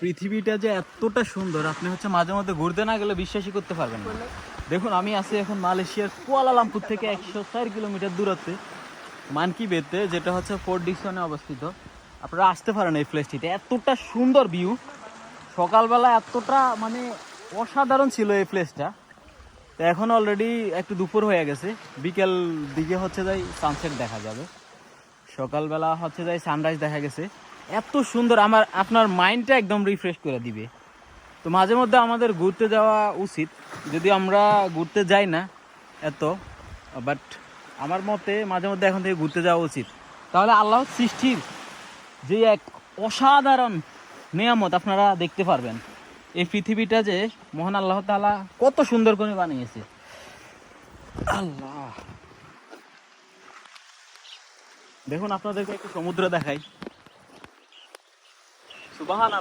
পৃথিবীটা যে এতটা সুন্দর, আপনি হচ্ছে মাঝে মধ্যে ঘুরতে না গেলে বিশ্বাসই করতে পারবেন দেখুন, আমি আছি এখন মালয়েশিয়ার কুয়ালালামপুর থেকে একশো চার কিলোমিটার দূরত্বে মানকি বেতে যেটা হচ্ছে ফোর্ট ডিকসনে অবস্থিত। আপনারা আসতে পারেন এই প্লেসটিতে এতটা সুন্দর ভিউ সকালবেলা এতটা মানে অসাধারণ ছিল এই প্লেসটা তো এখন অলরেডি একটু দুপুর হয়ে গেছে। বিকেল দিকে হচ্ছে যাই সানসেট দেখা যাবে। সকালবেলা হচ্ছে যাই সানরাইজ দেখা গেছে। এত সুন্দর আমার, আপনার মাইন্ডটা একদম রিফ্রেশ করে দিবে। তো মাঝে মধ্যে আমাদের ঘুরতে যাওয়া উচিত যদি আমরা ঘুরতে যাই না এত বাট আমার মতে মাঝে মধ্যে এখন থেকে ঘুরতে যাওয়া উচিত। তাহলে আল্লাহ সৃষ্টির যে এক অসাধারণ নিয়ামত আপনারা দেখতে পারবেন, এই পৃথিবীটা যে মহান আল্লাহ তাআলা কত সুন্দর করে বানিয়েছে। আল্লাহ। দেখুন, আপনাদেরকে একটু সমুদ্র দেখাই। সুবাহান